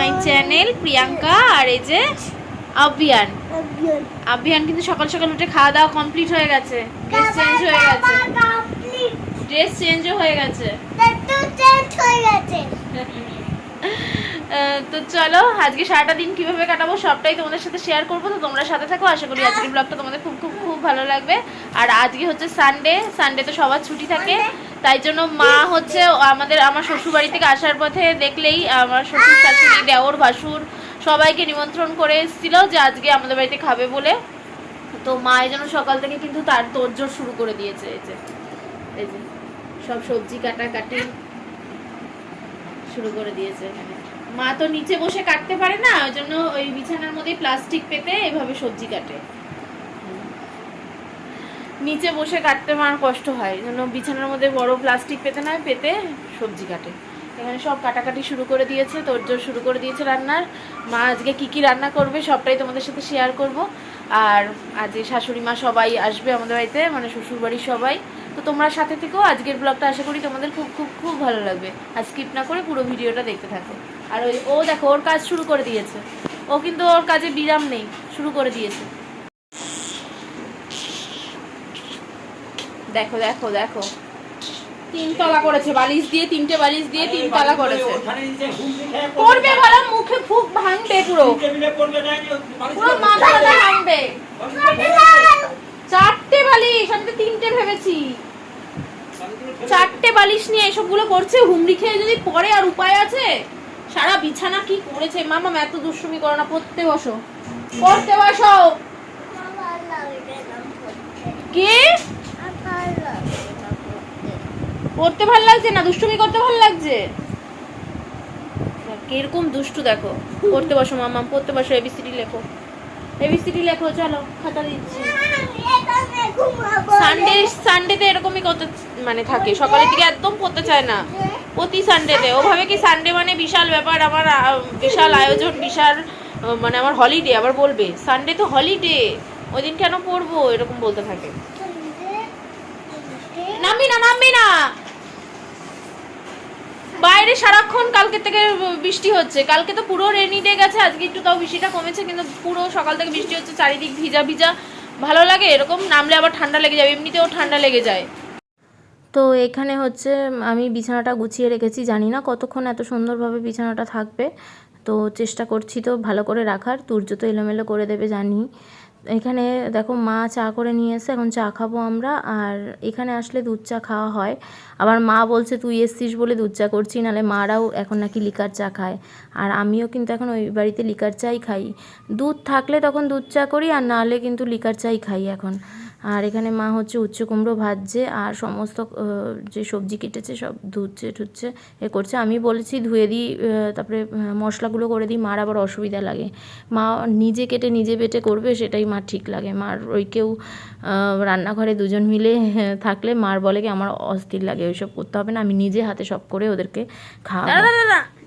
My channel Priyanka আর এই যে আবিয়ান আবিয়ান কিন্তু সকাল সকাল উঠে খাওয়া দাওয়া কমপ্লিট হয়ে গেছে। ড্রেস চেঞ্জ হয়ে গেছে। ড্রেস চেঞ্জও হয়ে গেছে। তো চলো আজকে সারাটা দিন কীভাবে কাটাবো সবটাই তোমাদের সাথে শেয়ার করব। তো তোমরা সাথে থাকো আশা করি আজকের ব্লগটা তোমাদের খুব খুব খুব ভালো লাগবে। আর আজকে হচ্ছে সানডে সানডে তো সবার ছুটি থাকে। তাই জন্য মা হচ্ছে আমাদের, আমার শ্বশুর বাড়ি থেকে আসার পথে দেখলেই আমার শ্বশুর, শাশুড়ি, দেওর, ভাসুর সবাইকে নিমন্ত্রণ করে এসেছিল যে আজকে আমাদের বাড়িতে খাবে বলে তো মা এই জন্য সকাল থেকে কিন্তু তার তোড়জোড় শুরু করে দিয়েছে এই যে এই যে সব সবজি কাটা কাটি শুরু করে দিয়েছে মা তো নিচে বসে কাটতে পারে না, ওই জন্য ওই বিছানার মধ্যে প্লাস্টিক পেতে এভাবে সবজি কাটে। নিচে বসে কাটতে মার কষ্ট হয়। জন্য বিছানার মধ্যে বড় প্লাস্টিক পেতে নয় পেতে সবজি কাটে। এখানে সব কাটাকাটি শুরু করে দিয়েছে, তোরজোর শুরু করে দিয়েছে রান্নার। মা আজকে কি কি রান্না করবে সবটাই তোমাদের সাথে শেয়ার করব। আর আজকে শাশুড়ি মা সবাই আসবে আমাদের বাড়িতে মানে শ্বশুরবাড়ির সবাই। তো তোমরা সাথে থেকেও আজকের ব্লগটা আশা করি তোমাদের খুব খুব খুব ভালো লাগবে। আর স্কিপ না করে পুরো ভিডিওটা দেখতে থাকো। আর ওই, ও দেখো, ওর কাজ শুরু করে দিয়েছে। ও কিন্তু ওর কাজে বিরাম নেই, শুরু করে দিয়েছে। দেখো দেখো দেখো। তিনতলা করেছে বালিশ দিয়ে তিনটে বালিশ দিয়ে তিনতলা করেছে। করবে বলো মুখে ফুক ভাঙবে পুরো। পুরো মাথাটা ভাঙবে। চারটে বালিশ আমি তো তিনটে ভেবেছি। চারটে বালিশ নিয়ে এসবগুলো করছে হুমড়ি খেয়ে যদি পরে আর উপায় আছে? সারা বিছানা কি করেছে? মামা এত দুষ্টুমি করো না পড়তে বসো। পড়তে বসো। কে? পড়তে ভালো লাগছে না? দুষ্টুমি করতে ভালো লাগছে? কীরকম দুষ্টু দেখো। পড়তে বসো মামা পড়তে বসো এবিসিডি লেখো। এবিসিডি লেখো চলো খাতা দিচ্ছি। সানডে সানডেতে এরকমই করতে মানে থাকে। সকালের দিকে একদম পড়তে চায় না। প্রতি সানডেতে ও ভাবে কি সানডে মানে বিশাল ব্যাপার? আমার বিশাল আয়োজন বিশাল মানে আমার হলিডে আবার বলবে সানডে তো হলিডে ওই দিন কেন পড়ব? এরকম বলতে থাকে। নামবি না নামবি না! বাইরে সারাক্ষণ কালকে থেকে বৃষ্টি হচ্ছে। কালকে তো পুরো রেনি ডে গেছে, আজকে একটু তাও বৃষ্টিটা কমেছে, কিন্তু পুরো সকাল থেকে বৃষ্টি হচ্ছে, চারিদিক ভিজা ভিজা। ভালো লাগে, এরকম নামলে আবার ঠান্ডা লেগে যাবে এমনিতেও ঠান্ডা লেগে যায়। তো এখানে হচ্ছে, আমি বিছানাটা গুছিয়ে রেখেছি, জানি না কতক্ষণ এত সুন্দরভাবে বিছানাটা থাকবে। তো চেষ্টা করছি তো ভালো করে রাখার, তুর্য তো এলোমেলো করে দেবে জানি। এখানে দেখো মা চা করে নিয়ে এসে এখন চা খাব আমরা, আর এখানে আসলে দুধ চা খাওয়া হয়। আবার মা বলছে, তুই এসছিস বলে দুধ চা করছি নাহলে মারাও এখন নাকি লিকার চা খায়। আর আমিও কিন্তু এখন ওই বাড়িতে লিকার চাই খাই। দুধ থাকলে তখন দুধ চা করি, আর নাহলে কিন্তু লিকার চাই খাই এখন। আর এখানে মা হচ্ছে উচ্ছে কুমড়ো ভাজছে আর সমস্ত যে সবজি কেটেছে সব ধুচ্ছে, ঠুচ্ছে, এ করছে। আমি বলেছি ধুয়ে দিই তারপরে মশলাগুলো করে দিই, মার আবার অসুবিধা লাগে। মা নিজে কেটে নিজে বেটে করবে, সেটাই মার ঠিক লাগে। মার ওই কেউ রান্নাঘরে দুজন মিলে থাকলে মার বলে কি, আমার অস্থির লাগে, ওইসব করতে হবে না। আমি নিজে হাতে সব করে ওদেরকে করেন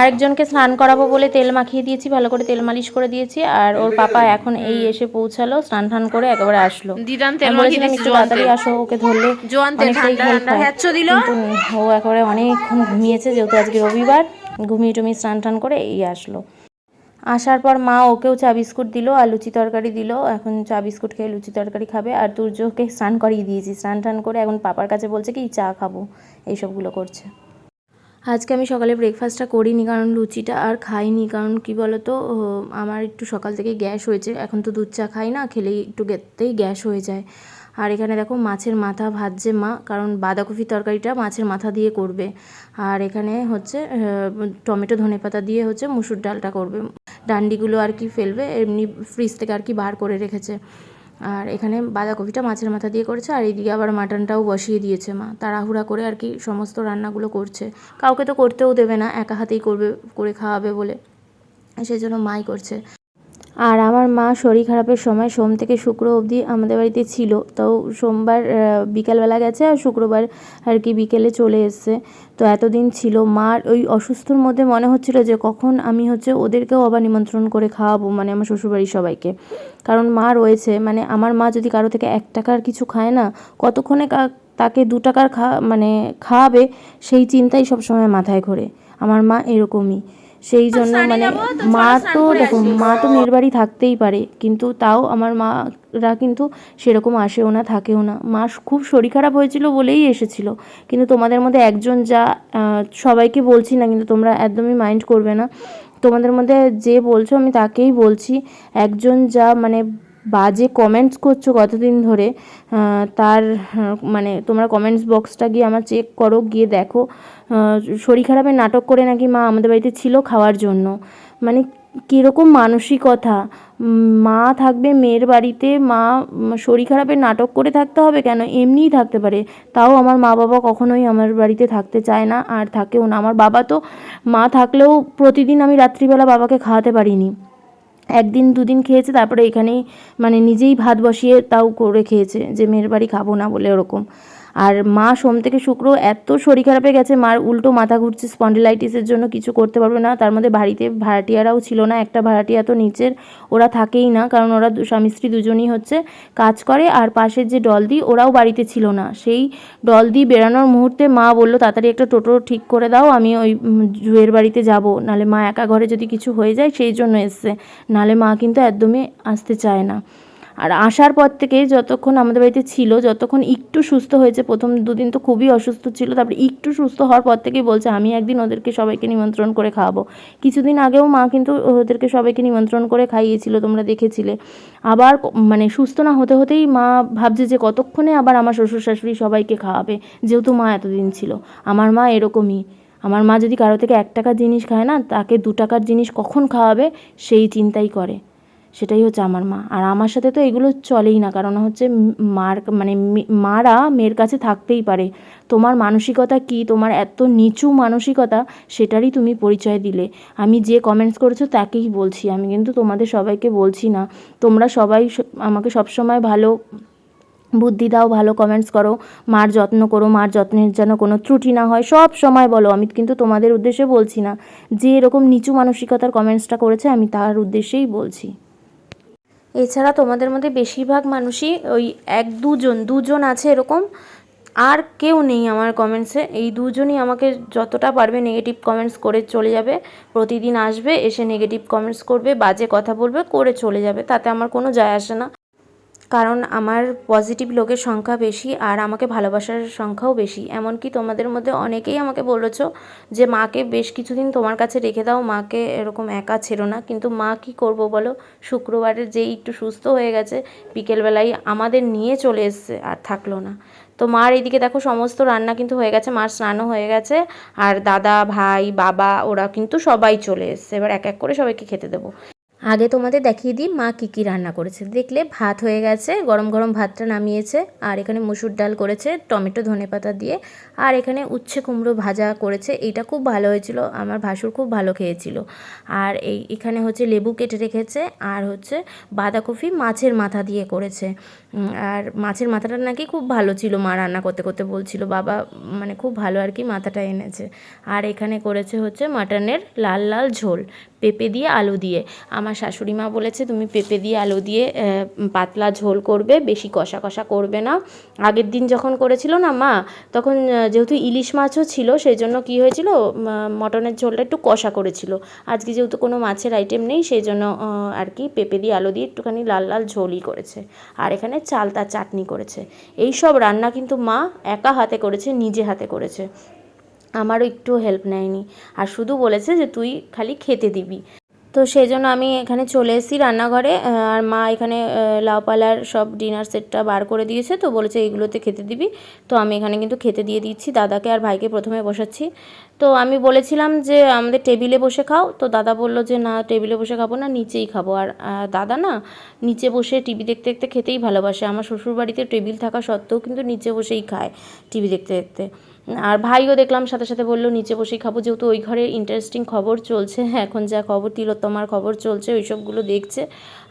আরেকজনকে স্নান করাবো বলে তেল মাখিয়ে দিয়েছি ভালো করে তেল মালিশ করে দিয়েছি আর ওর পাপা এখন এই এসে পৌঁছালো স্নান টান করে একেবারে আসলো। দিদান তেল বলেছিলাম একটু তাড়াতাড়ি আসো ওকে ধরলে জোয়ান তেল অনেকটাই ঠান্ডা help হয়। দিল। কিন্তু ও একেবারে অনেকক্ষণ ঘুমিয়েছে যেহেতু আজকে রবিবার ঘুমিয়ে টুমিয়ে স্নান টান করে এই আসলো। আসার পর মা ওকেও চা বিস্কুট দিল আর লুচি তরকারি দিল। এখন চা বিস্কুট খেয়ে লুচি তরকারি খাবে আর তুর্যকে স্নান করিয়ে দিয়েছি। স্নান টান করে এখন পাপার কাছে বলছে কি চা খাব। এইসবগুলো করছে। আজকে আমি সকালে ব্রেকফাস্টটা করিনি, কারণ লুচিটা আর খাইনি, কারণ কি বলতো আমার একটু সকাল থেকে গ্যাস হয়েছে, এখন তো দুধ চা খাই না, খেলেই একটু গেতেই গ্যাস হয়ে যায়। আর এখানে দেখো মাছের মাথা ভাজছে মা, কারণ বাঁধাকপি তরকারিটা মাছের মাথা দিয়ে করবে। আর এখানে হচ্ছে টমেটো ধনেপাতা দিয়ে হচ্ছে মুসুর ডালটা করবে। ডান্ডিগুলো আর কি ফেলবে, এমনি ফ্রিজ থেকে আর কি বার করে রেখেছে। আর এখানে বাঁধাকপিটা মাছের মাথা দিয়ে করেছে, আর এইদিকে আবার মাটনটাও বসিয়ে দিয়েছে মা। তাড়াহুড়া করে আর কি সমস্ত রান্নাগুলো করছে। কাউকে তো করতেও দেবে না, একা হাতেই করবে, করে খাওয়াবে বলে। সেই জন্য মাই করছে। আর আমার মা শরীর খারাপের সময় সোম থেকে শুক্র অবধি আমাদের বাড়িতে ছিল। তো সোমবার বিকালবেলা গেছে আর শুক্রবার আর কি বিকেলে চলে এসছে। তো এতদিন ছিল। মার ওই অসুস্থর মধ্যে মনে হচ্ছিল যে কখন আমি হচ্ছে ওদেরকেও আবার নিমন্ত্রণ করে খাওয়াবো মানে আমার শ্বশুরবাড়ির সবাইকে। কারণ মা রয়েছে মানে আমার মা যদি কারও থেকে এক টাকার কিছু খায় না, কতক্ষণে তাকে দু টাকার খা মানে খাওয়াবে, সেই চিন্তাই সবসময় মাথায় ঘোরে। আমার মা এরকমই। সেই জন্য মানে মা তো দেখো মা তো মেয়ের বাড়ি থাকতেই পারে কিন্তু তাও আমার মারা কিন্তু সেরকম আসেও না থাকেও না। মা খুব শরীর খারাপ হয়েছিল বলেই এসেছিল কিন্তু তোমাদের মধ্যে একজন যা সবাইকে বলছি না কিন্তু তোমরা একদমই মাইন্ড করবে না। তোমাদের মধ্যে যে বলছো আমি তাকেই বলছি একজন যা মানে বাজে কমেন্টস করছ কতদিন ধরে? তার মানে তোমরা কমেন্টস বক্সটা গিয়ে আমার চেক করো, গিয়ে দেখো। শরীর খারাপের নাটক করে নাকি মা আমাদের বাড়িতে ছিল খাওয়ার জন্য? মানে কীরকম মানসিকতা? মা থাকবে মেয়ের বাড়িতে, মা শরীর খারাপের নাটক করে থাকতে হবে কেন? এমনিই থাকতে পারে। তাও আমার মা বাবা কখনোই আমার বাড়িতে থাকতে চায় না, আর থাকেও না। আমার বাবা তো, মা থাকলেও প্রতিদিন আমি রাত্রিবেলা বাবাকে খাওয়াতে পারিনি। একদিন, দুদিন খেয়েছে, তারপরে এখানেই মানে নিজেই ভাত বসিয়ে তাও করে খেয়েছে যে, মেয়ের বাড়ি খাব না বলে ওরকম। আর মা সোম থেকে শুক্র এত শরীর খারাপে গেছে, মার উল্টো মাথা ঘুরছে স্পন্ডিলাইটিসের জন্য কিছু করতে পারবে না। তার মধ্যে বাড়িতে ভাড়াটিয়ারাও ছিল না, একটা ভাড়াটিয়া তো নিচের, ওরা থাকেই না, কারণ ওরা স্বামী স্ত্রী দুজনই হচ্ছে, কাজ করে। আর পাশের যে ডলদি, ওরাও বাড়িতে ছিল না। সেই ডলদি বেরানোর মুহূর্তে মা বলল, তাড়াতাড়ি একটা টোটো ঠিক করে দাও, আমি ওই জুয়ের বাড়িতে যাব। নালে মা একা ঘরে যদি কিছু হয়ে যায়, সেই জন্য এসছে। নালে মা কিন্তু একদমই আসতে চায় না। আর আসার পর থেকে যতক্ষণ আমাদের বাড়িতে ছিল, যতক্ষণ একটু সুস্থ হয়েছে, প্রথম দুদিন তো খুবই অসুস্থ ছিল, তারপরে একটু সুস্থ হওয়ার পর থেকেই বলছে, আমি একদিন ওদেরকে সবাইকে নিমন্ত্রণ করে খাওয়াবো। কিছুদিন আগেও মা কিন্তু ওদেরকে সবাইকে নিমন্ত্রণ করে খাইয়েছিল, তোমরা দেখেছিলে। আবার মানে সুস্থ না হতে হতেই মা ভাবছে যে, কতক্ষণে আবার আমার শ্বশুর শাশুড়ি সবাইকে খাওয়াবে? যেহেতু মা এতদিন ছিল। আমার মা এরকমই। আমার মা যদি কারও থেকে এক টাকার জিনিস খায় না, তাকে দু টাকার জিনিস কখন খাওয়াবে? সেই চিন্তাই করে। সেটাই হচ্ছে আমার মা। আর আমার সাথে তো এগুলো চলেই না, কারণ হচ্ছে মার মানে মারা মেয়ের কাছে থাকতেই পারে। তোমার মানসিকতা কি? তোমার এত নিচু মানসিকতা, সেটারই তুমি পরিচয় দিলে। আমি যে কমেন্টস করেছ তাকেই বলছি। আমি কিন্তু তোমাদের সবাইকে বলছি না। তোমরা সবাই আমাকে সবসময় ভালো বুদ্ধি দাও, ভালো কমেন্টস করো। মার যত্ন করো, মার যত্নের যেন কোনো ত্রুটি না হয়। সব সময় বলো, আমি কিন্তু তোমাদের উদ্দেশ্যে বলছি না। যে এরকম নিচু মানসিকতার কমেন্টসটা করেছে, আমি তার উদ্দেশ্যেই বলছি। এছাড়া তোমাদের মধ্যে বেশিরভাগ মানুষই ওই এক দুজন দুজন আছে এরকম। আর কেউ নেই আমার কমেন্টসে এই দুজনই আমাকে যতটা পারবে নেগেটিভ কমেন্টস করে চলে যাবে। প্রতিদিন আসবে, এসে নেগেটিভ কমেন্টস করবে, বাজে কথা বলবে, করে চলে যাবে। তাতে আমার কোনো যায় আসে না। কারণ আমার পজিটিভ লোকের সংখ্যা বেশি আর আমাকে ভালোবাসার সংখ্যাও বেশি। এমনকি তোমাদের মধ্যে অনেকেই আমাকে বলেছ যে, মাকে বেশ কিছুদিন তোমার কাছে রেখে দাও, মাকে এরকম একা ছেড়ো না। কিন্তু মা কি করব বলো? শুক্রবারের যেই একটু সুস্থ হয়ে গেছে, বিকেলবেলায় আমাদের নিয়ে চলে এসছে আর থাকল না। তো মার এদিকে দেখো সমস্ত রান্না কিন্তু হয়ে গেছে, মার স্নানও হয়ে গেছে আর দাদা, ভাই, বাবা, ওরা কিন্তু সবাই চলে এসছে। এবার এক এক করে সবাইকে খেতে দেবো। আগে তোমাদের দেখিয়ে দিই মা কী কী রান্না করেছে। দেখলে ভাত হয়ে গেছে, গরম গরম ভাতটা নামিয়েছে, আর এখানে মুসুর ডাল করেছে, টমেটো ধনেপাতা দিয়ে, আর এখানে উচ্ছে কুমড়ো ভাজা করেছে এইটা খুব ভালো হয়েছিল, আমার ভাসুর খুব ভালো খেয়েছিল। আর এই, এখানে হচ্ছে লেবু কেটে রেখেছে, আর হচ্ছে বাঁধাকপি মাছের মাথা দিয়ে করেছে। আর মাছের মাথাটা নাকি খুব ভালো ছিল, মা রান্না করতে করতে বলছিল, বাবা মানে খুব ভালো আর কি মাথাটা এনেছে। আর এখানে করেছে হচ্ছে মাটনের লাল লাল ঝোল পেঁপে দিয়ে আলু দিয়ে। আমার শাশুড়ি মা বলেছে, তুমি পেঁপে দিয়ে আলু দিয়ে পাতলা ঝোল করবে, বেশি কষা কষা করবে না। আগের দিন যখন করেছিল না মা, তখন যেহেতু ইলিশ মাছও ছিল সেই জন্য কী হয়েছিল মটনের ঝোলটা একটু কষা করেছিল। আজকে যেহেতু কোনো মাছের আইটেম নেই সেই জন্য আর কি পেঁপে দিয়ে আলু দিয়ে একটুখানি লাল লাল ঝোলই করেছে। আর এখানে চালতা চাটনি করেছে। এই সব রান্না কিন্তু মা একা হাতে করেছে, নিজে হাতে করেছে। আমারও একটু হেল্প নেয়নি। আর শুধু বলেছে যে তুই খালি খেতে দিবি। তো সেই জন্য আমি এখানে চলে এসেছি রান্নাঘরে। আর মা এখানে লাউপালার সব ডিনার সেটটা বার করে দিয়েছে। তো বলেছে এইগুলোতে খেতে দিবি। তো আমি এখানে কিন্তু খেতে দিয়ে দিচ্ছি। দাদাকে আর ভাইকে প্রথমে বসাচ্ছি। তো আমি বলেছিলাম যে, আমাদের টেবিলে বসে খাও। তো দাদা বলল যে, না, টেবিলে বসে খাব না, নিচেই খাব। আর দাদা না, নিচে বসে টিভি দেখতে দেখতে খেতেই ভালোবাসে। আমার শ্বশুরবাড়িতে টেবিল থাকা সত্ত্বেও কিন্তু নিচে বসেই খায় টিভি দেখতে দেখতে। আর ভাইও দেখলাম, সাথে সাথে বলল, নিচে বসেই খাব। যেহেতু ওই ঘরে ইন্টারেস্টিং খবর চলছে হ্যাঁ এখন যা খবর, তিলোত্তমার খবর চলছে, ওই সবগুলো দেখছে।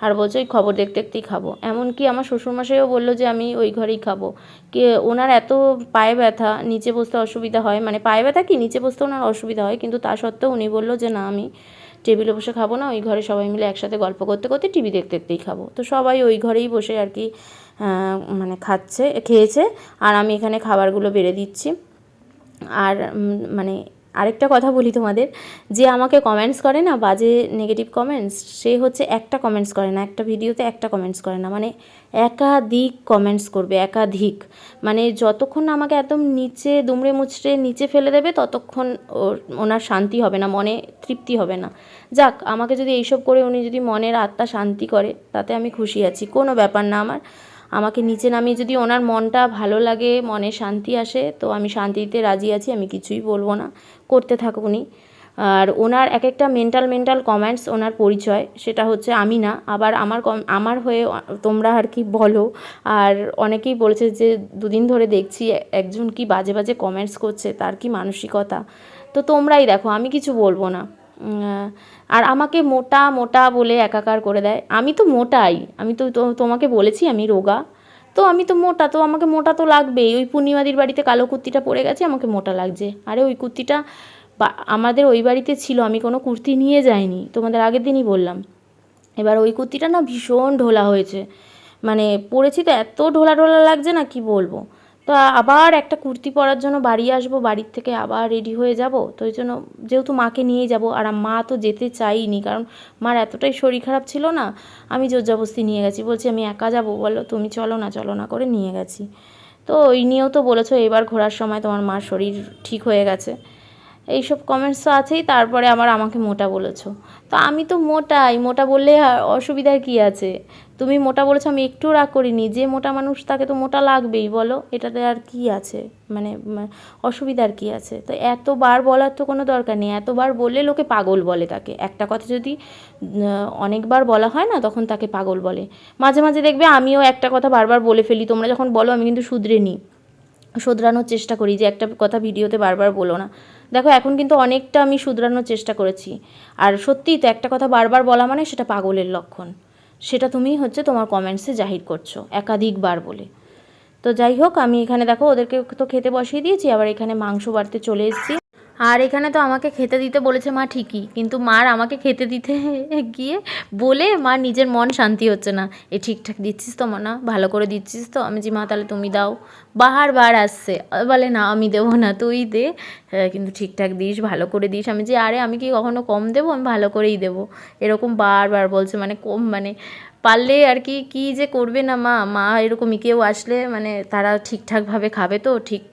আর বলছে, ওই খবর দেখতে দেখতেই খাব। এমনকি আমার শ্বশুরমশাইও বলল যে, আমি ওই ঘরেই খাব। কে, ওনার এত পায়ে ব্যথা, নিচে বসতে অসুবিধা হয় মানে পায়ে ব্যথা কি? নিচে বসতে ওনার অসুবিধা হয়। কিন্তু তা সত্ত্বেও উনি বলল যে, না, আমি টেবিলে বসে খাব না, ওই ঘরে সবাই মিলে একসাথে গল্প করতে করতে টিভি দেখতে, দেখতেই খাব। তো সবাই ওই ঘরেই বসে আর কি মানে খাচ্ছে, খেয়েছে। আর আমি এখানে খাবারগুলো বেড়ে দিচ্ছি। আর মানে আরেকটা কথা বলি তোমাদের, যে আমাকে কমেন্টস করে না, বাজে নেগেটিভ কমেন্টস সে হচ্ছে একটা কমেন্টস করে না, একটা ভিডিওতে একটা কমেন্টস করে না মানে একাধিক কমেন্টস করবে, একাধিক। মানে যতক্ষণ আমাকে একদম নিচে দুমড়ে মুচড়ে নিচে ফেলে দেবে, ততক্ষণ ওর, ওনার শান্তি হবে না, মনে তৃপ্তি হবে না। যাক, আমাকে যদি এইসব করে উনি যদি মনের আত্মা শান্তি করে, তাতে আমি খুশি আছি, কোনো ব্যাপার না আমার। আমাকে নিচে নামিয়ে যদি ওনার মনটা ভালো লাগে, মনে শান্তি আসে, তো আমি শান্তিতে রাজি আছি, আমি কিছুই বলব না। করতে থাকুক উনি। আর ওনার এক একটা মেন্টাল মেন্টাল কমেন্টস ওনার পরিচয়, সেটা হচ্ছে আমি না। আবার আমার কম, আমার হয়ে তোমরা আর কি বলো। আর অনেকেই বলেছে যে, দুদিন ধরে দেখছি একজন কি বাজে বাজে কমেন্টস করছে, তার কি মানসিকতা? তো তোমরাই দেখো, আমি কিছু বলব না। আর আমাকে মোটা মোটা বলে একাকার করে দেয়। আমি তো মোটাই। আমি তো তোমাকে বলেছি আমি রোগা। তো আমি তো মোটা, তো আমাকে মোটা তো লাগবেই। ওই পূর্ণিমাদির বাড়িতে কালো কুর্তিটা পরে গেছে, আমাকে মোটা লাগছে। আরে ওই কুর্তিটা আমাদের ওই বাড়িতে ছিল, আমি কোনো কুর্তি নিয়ে যাইনি। তোমাদের আগের দিনই বললাম। এবার ওই কুর্তিটা না ভীষণ ঢোলা হয়েছে। মানে পরেছি তো এত ঢোলা ঢোলা লাগছে না, কি বলব? তো আবার একটা কুর্তি পরার জন্য বাড়ি আসব, বাড়ির থেকে আবার রেডি হয়ে যাব। তো ওই জন্য যেহেতু মাকে নিয়ে যাব, আর মা তো যেতে চাইনি, কারণ মার এতটাই শরীর খারাপ ছিল না, আমি জোর জবস্তি নিয়ে গেছি। বলছি, আমি একা যাব? বলো তুমি চলো না চলো না করে নিয়ে গেছি। তো ওই নিয়েও তো বলেছ, এবার ঘোরার সময় তোমার মার শরীর ঠিক হয়ে গেছে। এইসব কমেন্টস তো আছেই, তারপরে আবার আমাকে মোটা বলেছ। তো আমি তো মোটাই। মোটা বললে অসুবিধার কি আছে? তুমি মোটা বলেছ, আমি একটু রাগ করিনি। যে মোটা মানুষ, তাকে তো মোটা লাগবেই, বলো? এটাতে আর কি আছে? মানে অসুবিধার কি আছে? তো এতবার বলার তো কোনো দরকার নেই। এতবার বললে লোকে পাগল বলে তাকে। একটা কথা যদি অনেকবার বলা হয় না, তখন তাকে পাগল বলে। মাঝে মাঝে দেখবে আমিও একটা কথা বারবার বলে ফেলি। তোমরা যখন বলো, আমি কিন্তু শুধরে নিই শুধরানোর চেষ্টা করি যে একটা কথা ভিডিওতে বারবার বলো না। দেখো, এখন কিন্তু অনেকটা আমি শুধরানোর চেষ্টা করেছি। আর সত্যিই তো একটা কথা বারবার বলা মানে সেটা পাগলের লক্ষণ। সেটা তুমি হচ্ছে তোমার কমেন্টসে জাহির করছ, একাধিকবার বলে। তো যাই হোক, আমি এখানে দেখো, ওদেরকে তো খেতে বসিয়ে দিয়েছি, আবার এখানে মাংস বাড়তে চলে এসেছি। আর এখানে তো আমাকে খেতে দিতে বলেছে মা ঠিকই, কিন্তু মার আমাকে খেতে দিতে গিয়ে বলে মার নিজের মন শান্তি হচ্ছে না। এ ঠিকঠাক দিচ্ছিস তো না ভালো করে দিচ্ছিস তো? আমি যে মা তাহলে তুমি দাও। বাহার বার আসছে বলে না, আমি দেবো না, তুই দে। কিন্তু ঠিকঠাক দিস, ভালো করে দিস। আমি যে, আরে আমি কি কখনো কম দেবো? আমি ভালো করেই দেবো। এরকম বারবার বলছে মানে কম মানে পারলে আর কি, কী যে করবে না মা মা এরকমই কেউ আসলে মানে তারা ঠিকঠাকভাবে খাবে তো, ঠিক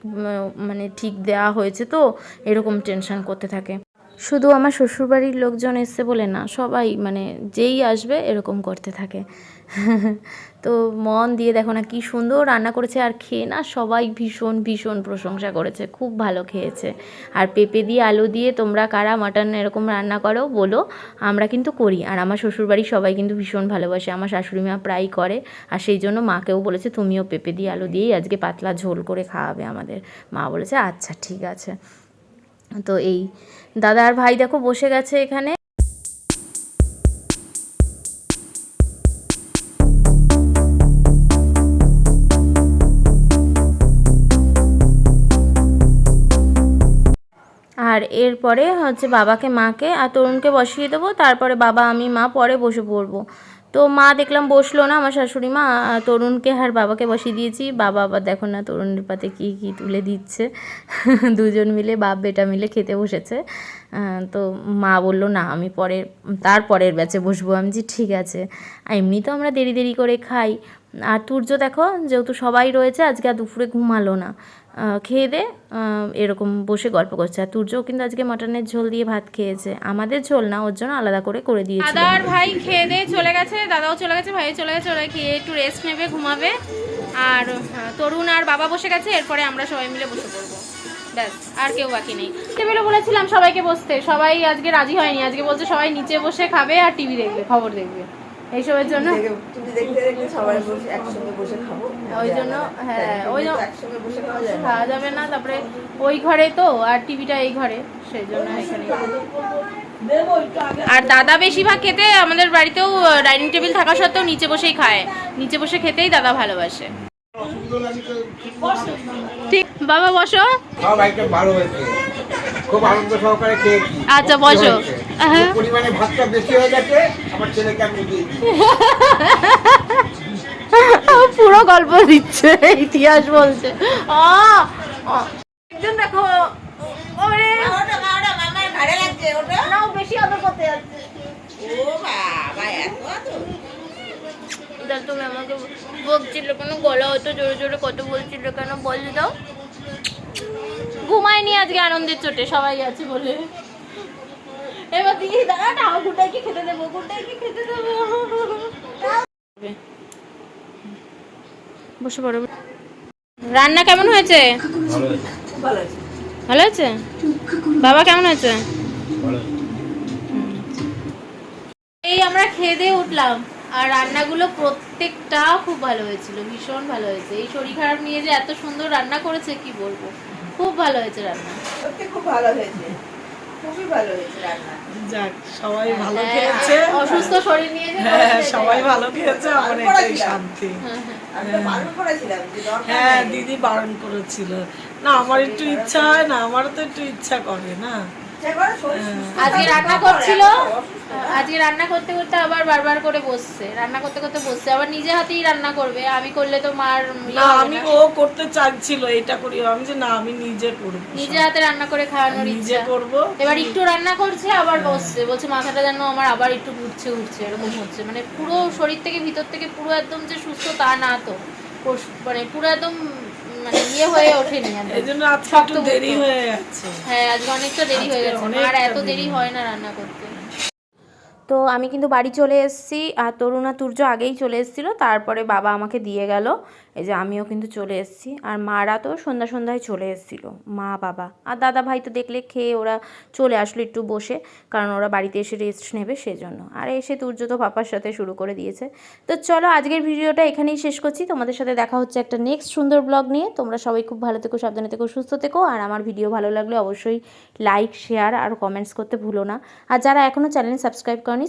মানে ঠিক দেওয়া হয়েছে তো, এরকম টেনশন করতে থাকে। শুধু আমার শ্বশুরবাড়ির লোকজন এসছে বলে না, সবাই মানে যেই আসবে এরকম করতে থাকে। তো মন দিয়ে দেখো না কি সুন্দর রান্না করেছে আর খেয়ে না সবাই ভীষণ ভীষণ প্রশংসা করেছে, খুব ভালো খেয়েছে। আর পেঁপে দিয়ে আলু দিয়ে তোমরা কারা মাটন এরকম রান্না করো বলো, আমরা কিন্তু করি। আর আমার শ্বশুরবাড়ির সবাই কিন্তু ভীষণ ভালোবাসে, আমার শাশুড়ি মা প্রায় করে। আর সেই জন্য মাকেও বলেছে, তুমিও পেঁপে দিয়ে আলু দিয়েই আজকে পাতলা ঝোল করে খাওয়াবে আমাদের। মা বলেছে আচ্ছা ঠিক আছে। তো এই, দাদা আর ভাই দেখো বসে গেছে এখানে। আর এরপরে হচ্ছে বাবাকে, মাকে আর তরুণকে বসিয়ে দেবো। তারপরে বাবা, আমি, মা পরে বসে পড়ব। তো মা দেখলাম বসল না আমার শাশুড়ি মা। তরুণকে আর বাবাকে বসিয়ে দিয়েছি। বাবা আবার দেখো না তরুণের পাতে কী কী তুলে দিচ্ছে। দুজন মিলে বাপ, বেটা মিলে খেতে বসেছে। তো মা বলল, না, আমি পরে তার পরের ব্যাচে বসবো। আমি যে ঠিক আছে। আর এমনি তো আমরা দেরি দেরি করে খাই। আর তুর্য দেখো, যেহেতু সবাই রয়েছে, আজকে আর দুপুরে ঘুমালো না। খেয়ে দে এরকম বসে গল্প করছে। আর তুর্যও কিন্তু আজকে মাটনের ঝোল দিয়ে ভাত খেয়েছে। আমাদের ঝোল না, ওর জন্য আলাদা করে করে দিয়েছিল। দাদা আর ভাই খেয়ে দিয়ে চলে গেছে, দাদাও চলে গেছে, ভাইও চলে গেছে, ওরা খেয়ে একটু রেস্ট নেবে, ঘুমাবে। আর তরুণ আর বাবা বসে গেছে, এরপরে আমরা সবাই মিলে বসে পড়ব। ব্যাস, আর কেউ বাকি নেই। টেবিলে বলেছিলাম সবাইকে বসতে, সবাই আজকে রাজি হয়নি, আজকে বলছে সবাই নিচে বসে খাবে আর টিভি দেখবে, খবর দেখবে। এইসবের জন্য? টিভি দেখতে দেখতে সবাই বসে একসঙ্গে বসে খাব। ওই জন্য হ্যাঁ ওই জন্য খাওয়া যাবে না তারপরে ওই ঘরে তো আর টিভিটা এই ঘরে সেই জন্য এখানে। আর দাদা বেশিরভাগ খেতে আমাদের বাড়িতেও ডাইনিং টেবিল থাকা সত্ত্বেও নিচে বসেই খায়। নিচে বসে খেতেই দাদা ভালোবাসে। ঠিক বাবা বসো। হয়েছে খুব আনন্দ সহকারে খেয়েছি আচ্ছা, বসো। পরিমাণে ভাতটা বেশি হয়ে গেছে আমার ছেলেকে আমি দিয়ে পুরো গল্প দিচ্ছে ইতিহাস বলছে। একজন দেখো ওরে যে ওটা না ও বেশি আদর করতে যাচ্ছে। ও বাবা এত এত তা তুমি আমাকে বকছিল কেন গলা হতো জোরে জোরে কত বলছিল কেন? বল দাও। ঘুমায়নি আজকে আনন্দের চোটে, সবাই আছে বলে। এবার কি খেতে দেবো গুটাই কি খেতে দেবো। বসে পড়ো। রান্না কেমন হয়েছে? ভালো আছে। বাবা কেমন আছে? এই আমরা খেয়ে দিয়ে উঠলাম, আর রান্নাগুলো প্রত্যেকটা খুব ভালো হয়েছিল, ভীষণ ভালো হয়েছে। এই শরীর খারাপ নিয়ে যে এত সুন্দর রান্না করেছে, কি বলব? খুব ভালো হয়েছে রান্না। সত্যি খুব ভালো হয়েছে। খুবই ভালো হয়েছে রান্না। যাক সবাই ভালো হ্যাঁ, খেয়েছে। অসুস্থ শরীর নিয়ে হ্যাঁ সবাই ভালো খেয়েছে আমার এটাই শান্তি। হ্যাঁ দিদি বারণ করেছিল। না আমার একটু ইচ্ছা হয় না আমারও তো একটু ইচ্ছা করে না? সুস্থ আজকে রান্না করছিল আজকে রান্না করতে করতে আবার বারবার করে বসছে। রান্না করতে করতে বসছে আবার নিজে হাতেই রান্না করবে। আমি করলে তো মার ইয়ে না আমি ও করতে চাইছিল এটা করি আমি যে না আমি নিজে করব নিজে হাতে রান্না করে খাওয়ানোর নিজে করব। এবার একটু রান্না করছে আবার বসছে। বলছে মাথাটা যেন আমার আবার একটু ঘুরছে উঠছে এরকম হচ্ছে। মানে পুরো শরীর থেকে ভিতর থেকে পুরো একদম যে সুস্থ তা না তো। মানে পুরো একদম মানে ইয়ে হয়ে ওঠেনি। এই জন্য আজকে একটু দেরি হয়ে যাচ্ছে হ্যাঁ আজকে অনেকটা দেরি হয়ে গেছে। আর এত দেরি দেরি। হয় না রান্না করতে। তো আমি কিন্তু বাড়ি চলে এসেছি আর তরুণা তুর্য আগেই চলে এসেছিল তারপরে বাবা আমাকে দিয়ে গেল। এই যে আমিও কিন্তু চলে এসেছি। আর মারা তো সন্ধ্যা সন্ধ্যায় চলে এসেছিল, মা, বাবা। আর দাদা ভাই তো দেখলে খেয়ে ওরা চলে আসলো একটু বসে, কারণ ওরা বাড়িতে এসে রেস্ট নেবে সেজন্য। আর এসে তুর্য তো পাপার সাথে শুরু করে দিয়েছে। তো চলো আজকের ভিডিওটা এখানেই শেষ করছি। তোমাদের সাথে দেখা হচ্ছে একটা নেক্সট সুন্দর ব্লগ নিয়ে। তোমরা সবাই খুব ভালো থেকো, সাবধানে থেকো, সুস্থ থেকো। আর আমার ভিডিও ভালো লাগলে অবশ্যই লাইক শেয়ার আর কমেন্টস করতে ভুলো না। আর যারা এখনও চ্যানেল সাবস্ক্রাইব করনি